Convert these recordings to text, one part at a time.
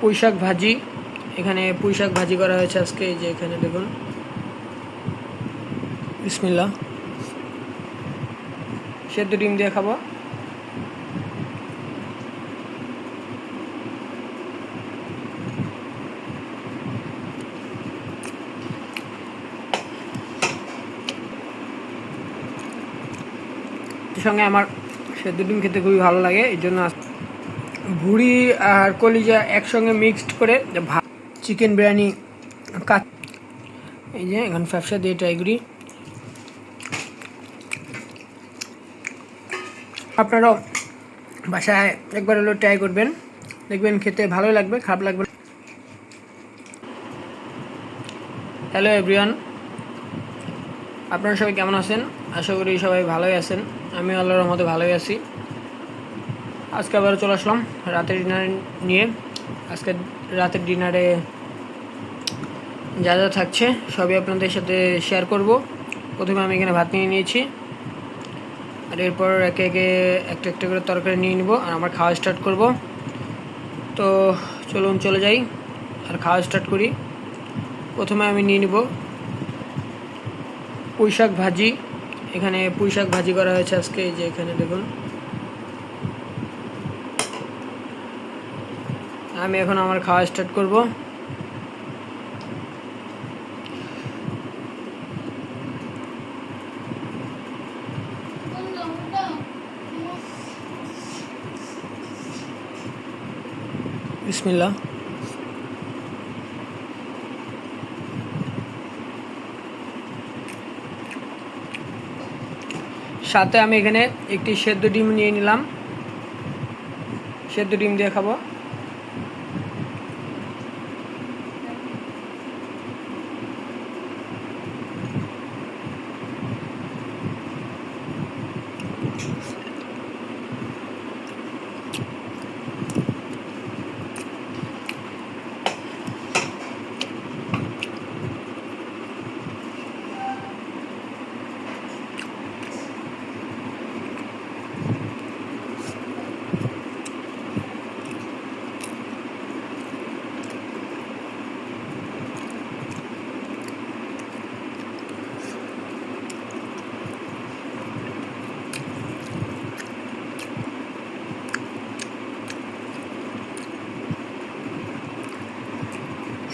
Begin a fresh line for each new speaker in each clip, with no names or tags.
পুঁইশাক ভাজি। এখানে পুঁইশাক ভাজি করা হয়েছে আজকে, এই যে এখানে দেখুন। বিসমিল্লা সেদ্ধ ডিম দিয়ে খাব। সঙ্গে আমার সেদ্ধ ডিম খেতে খুবই ভালো লাগে, এই জন্য ভুড়ি আর কলিজা একসঙ্গে মিক্সড করে ভাত চিকেন বিরিয়ানি কাট এই যে এখন ফ্যাপসা দিয়ে ট্রাই করি আপনারাও বাসায় একবার হলেও ট্রাই করবেন। দেখবেন খেতে ভালো লাগবে, খারাপ লাগবে হ্যালো এভরিওয়ান আপনারা সবাই কেমন আছেন? আশা করি সবাই ভালোই আছেন। আমি আল্লাহর রহমতে ভালোই আছি। আজকে আবার চলে আসলাম রাতের ডিনার নিয়ে। আজকে রাতের ডিনারে যা যা থাকছে সবই আপনাদের সাথে শেয়ার করব। প্রথমে আমি এখানে ভাত নিয়ে নিয়েছি। আর এরপর একে একে একটা একটা করে তরকারি নিয়ে নিব আর আমার খাওয়া স্টার্ট করব। তো চলুন চলে যাই আর খাওয়া স্টার্ট করি। প্রথমে আমি নিয়ে নিব পুঁইশাক ভাজি। এখানে পুঁইশাক ভাজি করা হয়েছে আজকে যে এখানে দেখুন। আমি এখন আমার খাওয়া স্টার্ট করব। সাথে আমি এখানে একটি সেদ্ধ ডিম নিয়ে নিলাম। সেদ্ধ ডিম দিয়ে খাব।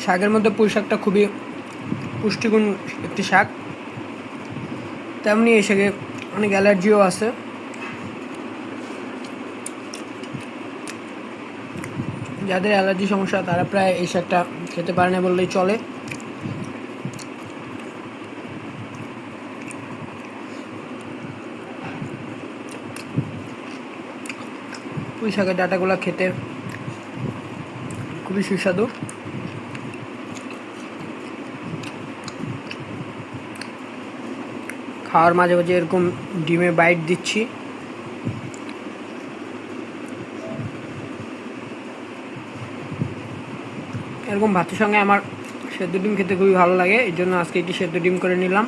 শাকের মধ্যে পুঁই শাকটা খুবই পুষ্টিগুণ একটি শাক। তেমনি এই শাকে অনেক অ্যালার্জিও আছে। যাদের অ্যালার্জি সমস্যা, তারা প্রায় এই শাকটা খেতে পারে না বললেই চলে। পুঁই শাকের ডাটাগুলো খেতে খুবই সুস্বাদু। খাওয়ার মাঝে মাঝে এরকম ডিমে বাইট দিচ্ছি। এরকম ভাতের সঙ্গে আমার সেদ্ধ ডিম খেতে খুবই ভালো লাগে, এই জন্য আজকে এটি সেদ্ধ ডিম করে নিলাম।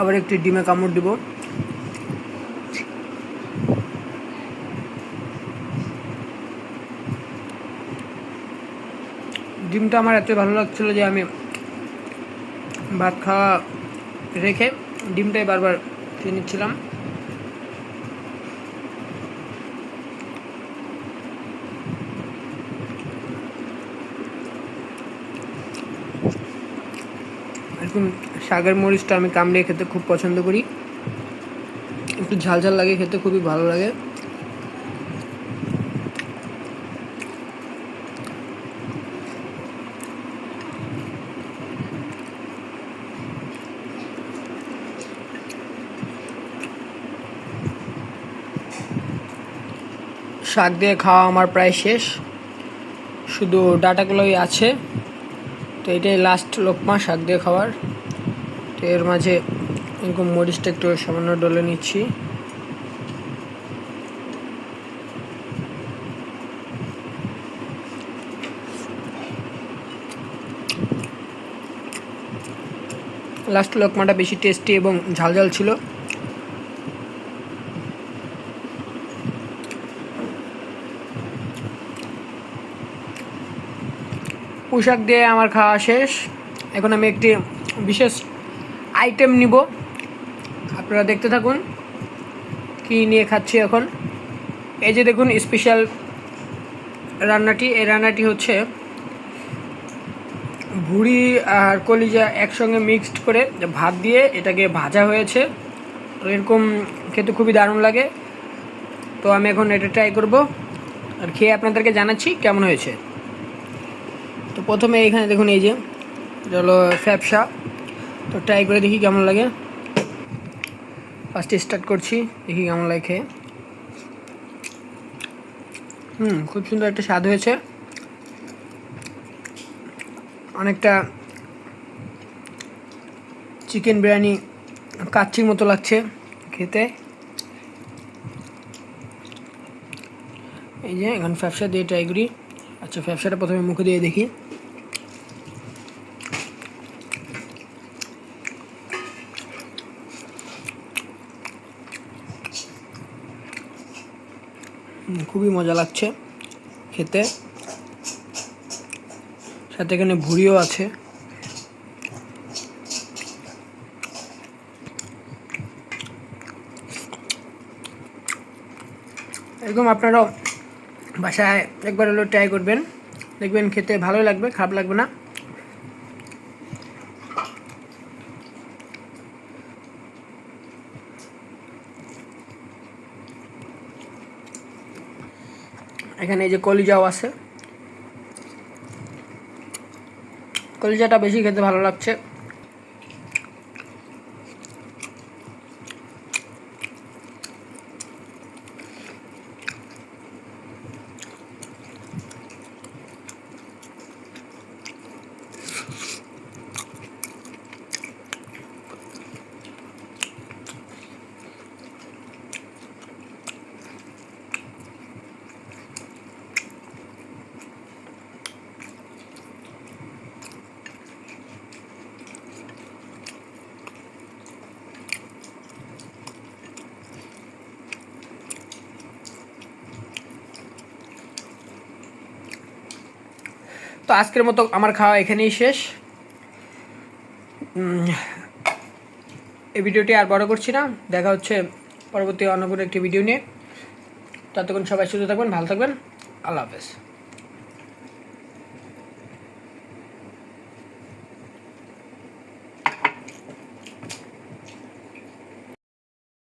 আবার একটি ডিমে কামড় দিব। ডিমটা আমার এত ভালো লাগছিল যে আমি ভাত খাওয়া রেখে ডিমটাই বারবার খেয়ে নিচ্ছিলাম। এরকম শাকের মরিচটা আমি কামড়িয়ে খেতে খুব পছন্দ করি। একটু ঝাল ঝাল লাগে, খেতে খুবই ভালো লাগে। শাক দিয়ে খাওয়া আমার প্রায় শেষ। শুধু ডাটাগুলোই আছে। তো এটাই লাস্ট লোকমা শাক দিয়ে খাওয়ার। তো এর মাঝে এরকম মরিচটা একটু সামান্য ডলে নিচ্ছি। লাস্ট লোকমাটা বেশি টেস্টি এবং ঝালঝাল ছিল। পোশাক দিয়ে আমার খাওয়া শেষ। এখন আমি একটি বিশেষ আইটেম নিব। আপনারা দেখতে থাকুন, কি নিয়ে খাচ্ছি এখন। এই যে দেখুন স্পেশাল রান্নাটি। এই রান্নাটি হচ্ছে ভুড়ি আর কলিজা একসঙ্গে মিক্সড করে ভাত দিয়ে এটাকে ভাজা হয়েছে। এরকম খেতে খুবই দারুণ লাগে। তো আমি এখন এটা ট্রাই করব। আর খেয়ে আপনাদেরকে জানাচ্ছি কেমন হয়েছে। তো প্রথমে এখানে দেখুন এই যে, এটা হলো ফ্যাপসা। তো ট্রাই করে দেখি কেমন লাগে। ফার্স্টে স্টার্ট করছি, দেখি কেমন লাগে। খেয়ে হুম, খুব সুন্দর একটা স্বাদ হয়েছে। অনেকটা চিকেন বিরিয়ানি কাচ্চির মতো লাগছে খেতে। এই যে, এখন ফ্যাপসা দিয়ে ট্রাই করি। আচ্ছা ফ্যাপসাটা প্রথমে মুখে দিয়ে দেখি। খুবই মজা লাগছে খেতে। সাথে এখানে ভুড়িও আছে। এরকম আপনারাও বাসায় একবার হলেও ট্রাই করবেন। দেখবেন খেতে ভালোই লাগবে, খারাপ লাগবে না। এখানে এই যে কলিজাও আছে। কলিজাটা বেশি খেতে ভালো লাগছে। তো আজকের মতো আমার খাওয়া এখানেই শেষ। এই ভিডিওটি আর বড় করছি না। দেখা হচ্ছে পরবর্তী অন্য কোনো একটি ভিডিও নিয়ে। ততক্ষণ সবাই সুস্থ থাকবেন, ভালো থাকবেন। আল্লাহ হাফেজ।